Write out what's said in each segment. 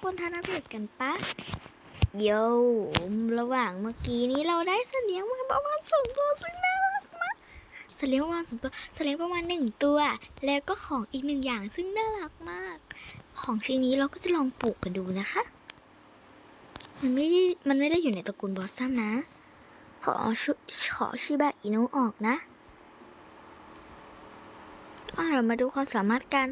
คนทานอัปเดตกันปะโยระหว่างเมื่อกี้นี้เราได้สัตว์เลี้ยงมาประมาณสองตัวซึ่งน่ารักมากสัตว์เลี้ยงประมาณสองตัวสัตว์เลี้ยงประมาณหนึ่งตัว แล้วก็ของอีกหนึ่งอย่างซึ่งน่ารักมาก ของชิ้นนี้เราก็จะลองปลูกกันดูนะคะ มันไม่มันไม่ได้อยู่ในตระกูลบอสซัมนะ ขอชุขอชิบะอินุออกนะอะเรามาดูความสามารถกัน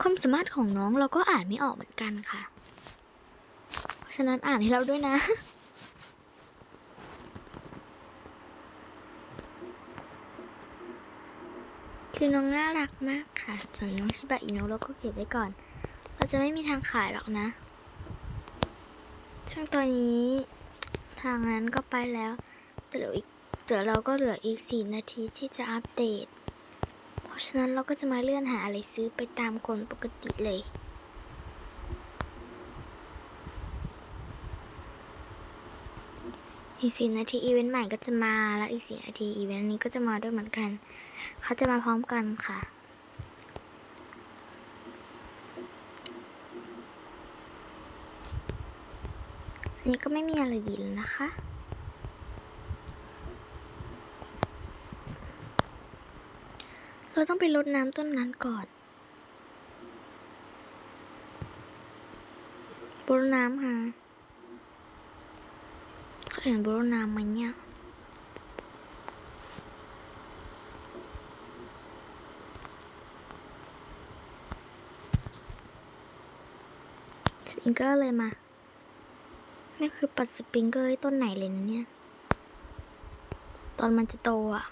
ความสามารถของน้องเราก็อ่านไม่ออกเหมือนกันค่ะ เพราะฉะนั้นอ่านให้เราด้วยนะ คือน้องน่ารักมากค่ะ ส่วนน้องชิบะอินุเราก็เก็บไว้ก่อน เราจะไม่มีทางขายหรอกนะซึ่งตอนนี้ทางนั้นก็ไปแล้วแต่เหลืออีกแต่เราก็เหลืออีกสี่นาทีที่จะอัปเดต ฉะนั้นเราก็จะมาเลื่อนหาอะไรซื้อไปตามคนปกติเลย อีกสี่นาทีอีเวนต์ใหม่ก็จะมาแล้วอีกสี่นาทีอีเวนต์นี้ก็จะมาด้วยเหมือนกัน เขาจะมาพร้อมกันค่ะอันนี้ก็ไม่มีอะไรดีแล้วนะคะ เราต้องไปรดน้ำต้นนั้นก่อนบรน้ำค่ะเขาเห็นบรน้ำไหมเนี่ยสปริงเกอร์เลยมา นี่คือปัดสปริงเกอร์ให้ต้นไหนเลยนะเนี่ย ตอนมันจะโตอะ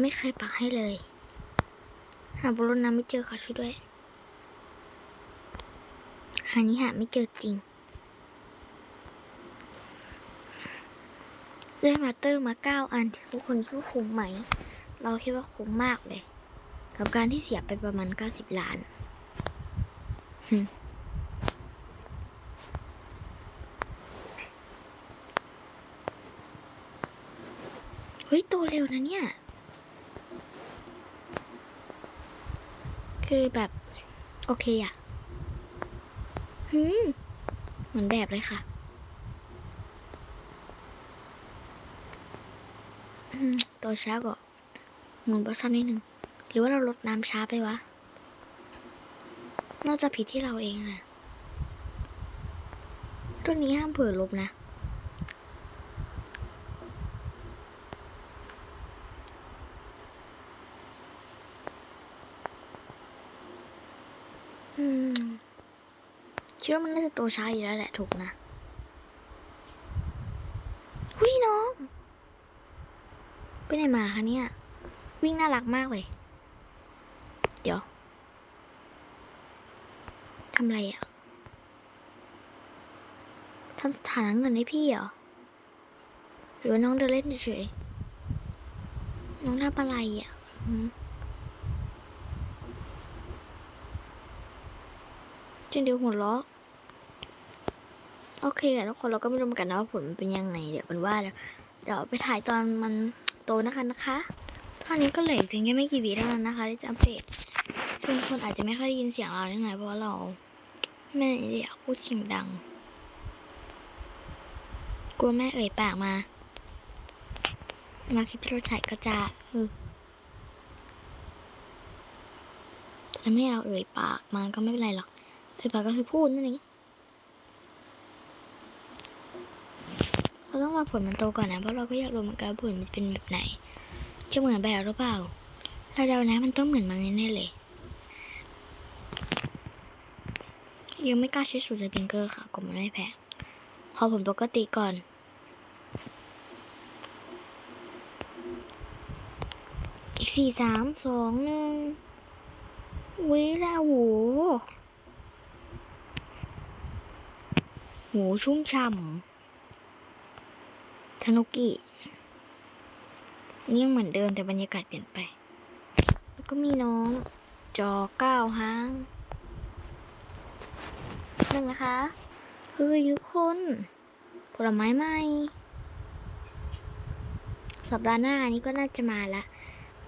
ไม่เคยปักให้เลย หาบรดน้ำไม่เจอค่ะช่วยด้วยหานี้หาไม่เจอจริงได้มาเตอร์มาเก้าอันทุกคนคิดว่าคุ้มไหม เราคิดว่าคุ้มมากเลย กับการที่เสียไปประมาณ90ล้านหึเฮ้ยโตเร็วนะเนี่ย คือแบบ โอเคอะหืมเหมือนแบบเลยค่ะอืมโตช้ากว่าหมุนบอสซัมนิดนึง หรือว่าเราลดน้ำช้าไปวะ น่าจะผิดที่เราเองอะตัวนี้ห้ามเผื่อลบนะ คิดว่ามันน่าจะโตช้าอยู่แล้วแหละถูกนะวิน้องไปไหนมาคะเนี่ย วิ่งน่ารักมากเลย เดี๋ยวทำอะไรอะ่ะทำสถานะเงินให้พี่เหรอ หรือน้องเดินเล่นเฉยน้องทำอะไรอะ่ะจนเดี๋ยวหัวเราะ โอเคอะทุกคนเราก็ไม่รู้เหมือนกันนะว่าผลมันเป็นยังไงเดี๋ยวเป็นว่าเดี๋ยวเดี๋ยวไปถ่ายตอนมันโตนะคะนะคะตอนนี้ก็เหลือเพียงแค่ไม่กี่วิเท่านั้นนะคะที่จะอัปเดตซึ่งคนอาจจะไม่ค่อยได้ยินเสียงเราได้ไงเพราะว่าเราไม่ได้อยากพูดเสียงดัง กลัวแม่เอ่ยปากมาแล้วคลิปที่เราถ่ายก็จะเออแต่ไม่เราเอ่ยปากมาก็ไม่เป็นไรหรอกเอ่ยปากก็คือพูดนั่นเอง เราต้องรอผลมันโตก่อนนะ เพราะเราก็อยากรู้เหมือนกันว่าผลมันเป็นแบบไหน จะเหมือนแบบหรือเปล่า เราเดานะมันต้องเหมือนมันแน่ๆเลย ยังไม่กล้าใช้สูตรสปริงเกอร์ค่ะกลัวมันไม่แพงขอผลปกติก่อนอีกสี่สามสองหนึ่งวิแล้วโหโหชุ่มฉ่ำ ทานุกินี่ยังเหมือนเดิมแต่บรรยากาศเปลี่ยนไป แล้วก็มีน้อง จอเก้าหางหนึ่งนะคะ เฮ้ยทุกคน ผลไม้ใหม่ สัปดาห์หน้านี้ก็น่าจะมาละ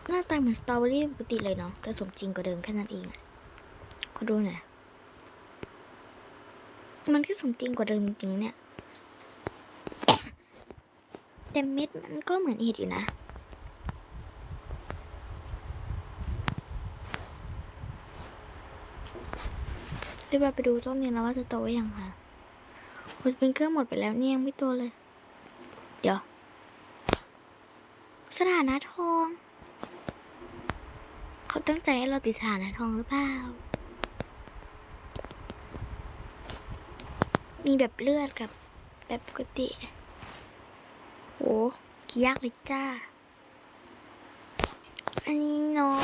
หน้าตาเหมือนสตรอเบอรี่ปกติเลยเนาะ แต่สมจริงกว่าเดิมแค่นั้นเองอะขอดูหน่อยมันก็สมจริงกว่าเดิมจริงๆเนี่ย แต่เม็ดมันก็เหมือนเห็ดอยู่นะ เรียบร้อยไปดูต้นนี้แล้วว่าจะโตอยังคะโอ้ยเป็นเครื่องหมดไปแล้วเนี่ยยังไม่โตเลย เดี๋ยว สถานะทอง เขาตั้งใจให้เราติดสถานะทองหรือเปล่า มีแบบเลือดกับแบบปกติ โหยากเลยจ้า อันนี้น้อง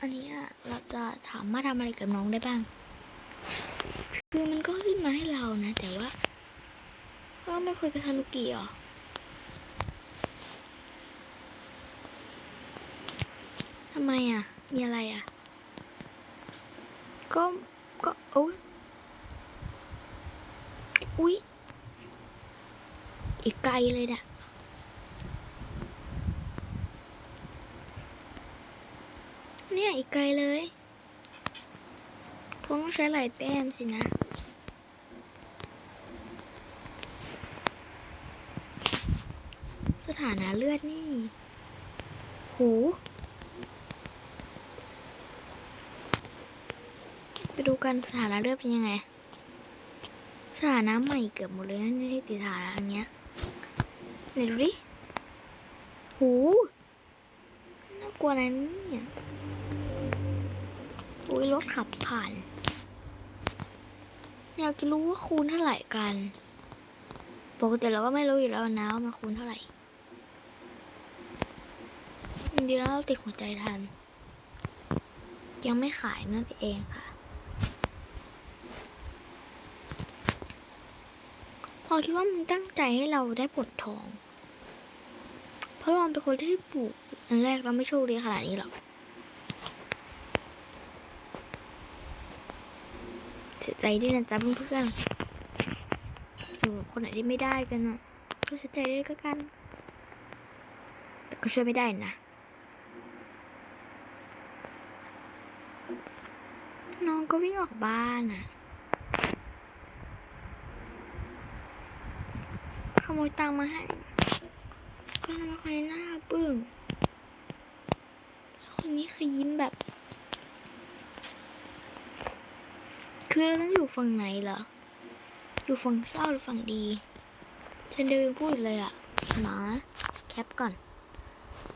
อันนี้อะเราจะถามมาทำอะไรกับน้องได้บ้าง คือมันก็ขึ้นมาให้เรานะ แต่ว่าก็ไม่คุยกับทานุกิเหรอทำไมอะ มีอะไรอะ ก็ ก็โอ้ยอุ๊ย อีกไกลเลยเนี่ยเนี่ยอีกไกลเลยคงต้องใช้หลายแต้มสินะ สถานะเลือดนี่ หูไปดูกันสถานะเลือดเป็นยังไง สถานะใหม่เกือบหมดเลยนะที่ติดสถานะอันเนี้ย ไหนดูดิหูน่ากลัวนะเนี่ยอุ้ยรถขับผ่าน อยากจะรู้ว่าคูณเท่าไหร่กัน ปกติเราก็ไม่รู้อยู่แล้วนะว่ามาคูณเท่าไหร่จริงๆแล้วเราติดหัวใจทัน ยังไม่ขายนั่นเองค่ะพอคิดว่ามันตั้งใจให้เราได้ปลดทอง เพราะเราเป็นคนที่ปลูกอันแรกเราไม่โชคดีขนาดนี้หรอกเสียใจด้วยนะจ๊ะเพื่อนๆสำหรับคนไหนที่ไม่ได้กันอะก็เสียใจด้วยก็กัน แต่ก็ช่วยไม่ได้นะน้องก็วิ่งออกบ้านอะขโมยตังมาให้ ก็ทำไมคนนี้หน้าบึ้งแล้วคนนี้คือยิ้มแบบ คือเราต้องอยู่ฝั่งไหนเหรอ อยู่ฝั่งเศร้าหรือฝั่งดี ฉันเดินพูดเลยอะหมาแคปก่อน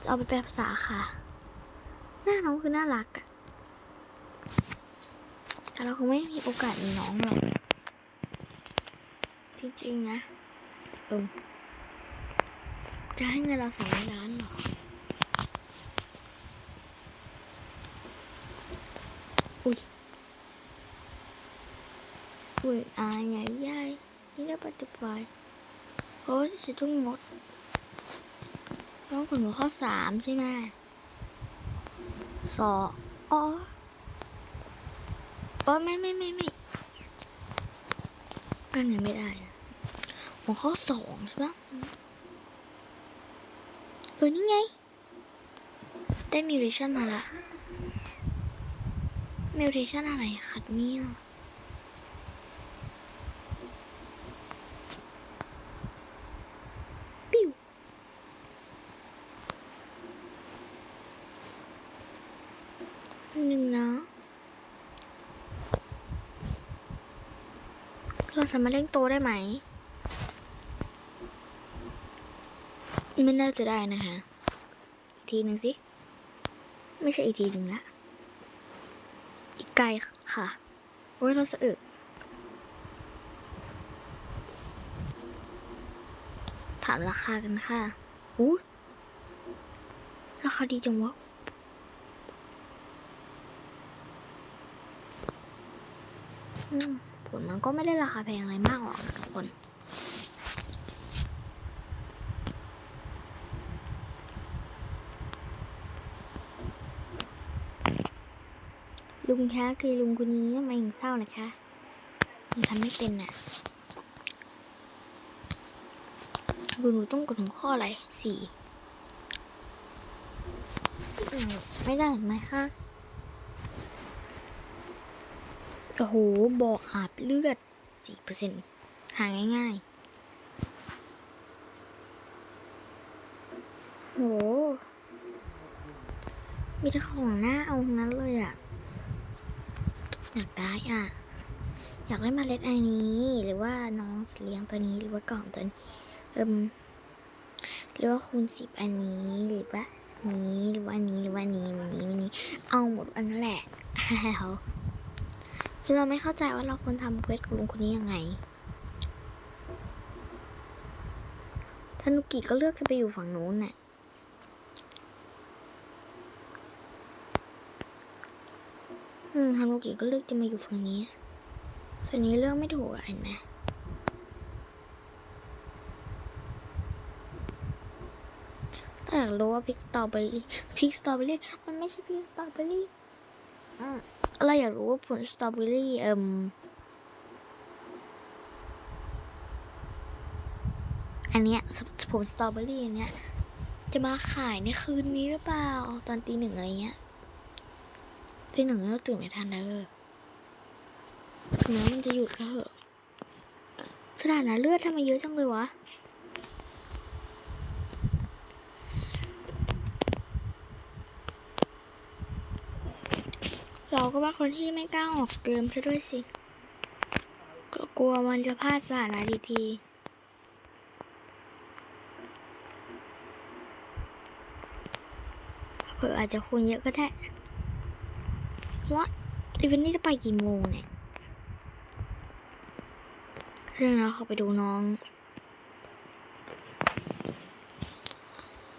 จะเอาไปแปลภาษาค่ะ หน้าน้องคือน่ารักอะแต่เราคงไม่มีโอกาสมีน้องหรอก จริงๆนะเออ จะให้เงินเราสองล้านเหรออุ้ยอุ้ยอายใหญ่ใหญ่นี่ได้ปัจจุบันโอ้ยจะทุ่งหมดต้องขุนหัวข้อสามใช่ไหมสองอ๋อเออไม่ไม่ไม่ไม่อันนี้ไม่ได้หัวข้อสองใช่ปะ อนี่ไง ได้มิวเทชันมาละมิวเทชันอะไรคัดเนี่ยปิ้วหนึ่งนะเราสามารถเล่งโตได้ไหม ไม่น่าจะได้นะคะอีกทีหนึ่งสิ ไม่ใช่อีกทีหนึ่งละ อีกไกลค่ะ โอ้ยเราสะอึกถามราคากันค่ะอู้ราคาดีจังวะผลมันก็ไม่ได้ราคาแพงอะไรมากหรอกทุกคน ลุงคะคือลุงคนนี้ทำไมถึงเศร้านะคะหนูทำไม่เป็นน่ะดูหนูต้องกดหัวข้ออะไรสี่อืมไม่ได้เห็นไหมคะโอ้โหบอกอาบเลือดสี่เปอร์เซ็นต์หาง่ายๆโหมีแต่ของหน้าเอานั้นเลยอะ อยากได้อะ อยากได้เมาเล็ดอันนี้ หรือว่าน้องสัตว์เลี้ยงตัวนี้หรือว่ากล่องตัวนี้เอิมหรือว่าคูณสิบอันนี้หรือว่านี้หรือว่านี้หรือว่านนี้อันนี้อันนี้เอาหมดอันนั้นแหละแล้วคือเราไม่เข้าใจว่าเราควรทำเควสกลุงคนนี้ยังไงทานุกิจก็เลือกจะไปอยู่ฝั่งนู้นน่ะ อืมฮานุกิก็เลือกจะมาอยู่ฝั่งนี้ฝั่งนี้เลือกไม่ถูกอะเห็นไหมอยากรู้ว่าพริกสตรอเบอรี่พริกสตรอเบอรี่มันไม่ใช่พริกสตรอเบอรี่อืมเราอยากรู้ว่าผลสตรอเบอรี่เอ่มอันเนี้ยผลสตรอเบอรี่อันเนี้ยจะมาขายในคืนนี้หรือเปล่าตอนตีหนึ่งอะไรเงี้ย ตีหนึ่งเราตื่นไม่ทันเด้อถึงแม้มันจะหยุดก็เถอะสถานะเลือดทำไมเยอะจังเลยวะเราก็ว่าคนที่ไม่กล้าออกเกมซะด้วยสิก็กลัวมันจะพลาดสถานะดีๆเผื่ออาจจะคูณเยอะก็ได้ ว่าอีเวนต์นี้จะไปกี่โมงเนี่ยเรื่องนะเขาไปดูน้อง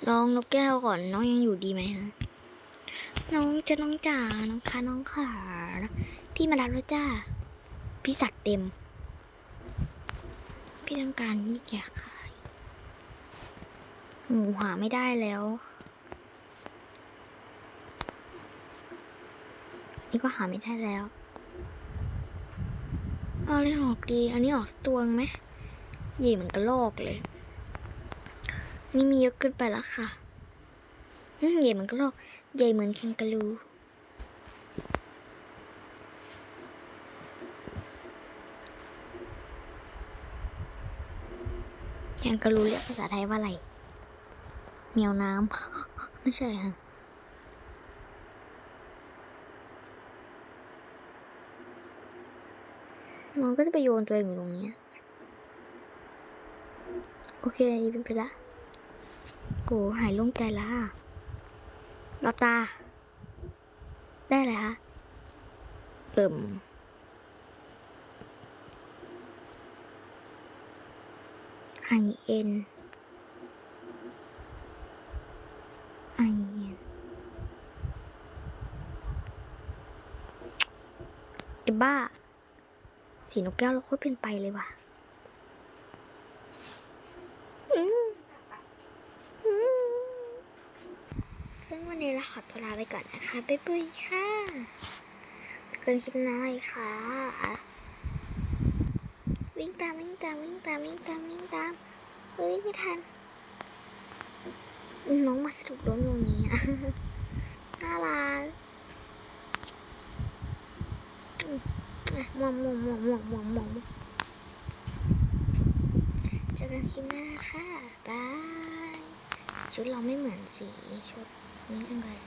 น้องนกแก้วก่อน น้องยังอยู่ดีไหมฮะ น้องจะน้องจ๋า น้องคะน้องขาพี่มารับแล้วจ้า พี่สัตว์เต็ม พี่ต้องการนี่อยากขายหมูหาไม่ได้แล้ว นี่ก็หาไม่ได้แล้วเอาเลยออกดี อันนี้ออกตัวงไหมใหญ่เหมือนกระโลกเลย นี่มีเยอะเกินไปแล้วค่ะอืมใหญ่เหมือนกระโลก ใหญ่เหมือนแคนการูแคนการูเรียกภาษาไทยว่าอะไรแมวน้ำ ไม่ใช่ฮะ น้องก็จะไปโยนตัวเองอยู่ตรงเนี้ยโอเคดีเป็นไปละโหหายโล่งใจละหลับตา ได้เลยคะเอิ่มไอเอ็นไอเอ็นไอ้บ้า สีนกแก้วเราโคตรเป็นไปเลยว่ะซึ่งวันนี้เราขอตัวลาไปก่อนนะคะ บ๊ายบายค่ะเกินคลิปน้าเลยค่ะ วิ่งตามวิ่งตามวิ่งตามวิ่งตามวิ่งตามเฮ้ยไม่ทัน น้องมาสะดุดล้มตรงนี้อะน่ารักอื มอะมองมองมองมองมองมองเจอกันคลิปหน้าค่ะบาย ชุดเราไม่เหมือนสีชุดนี้จังเลย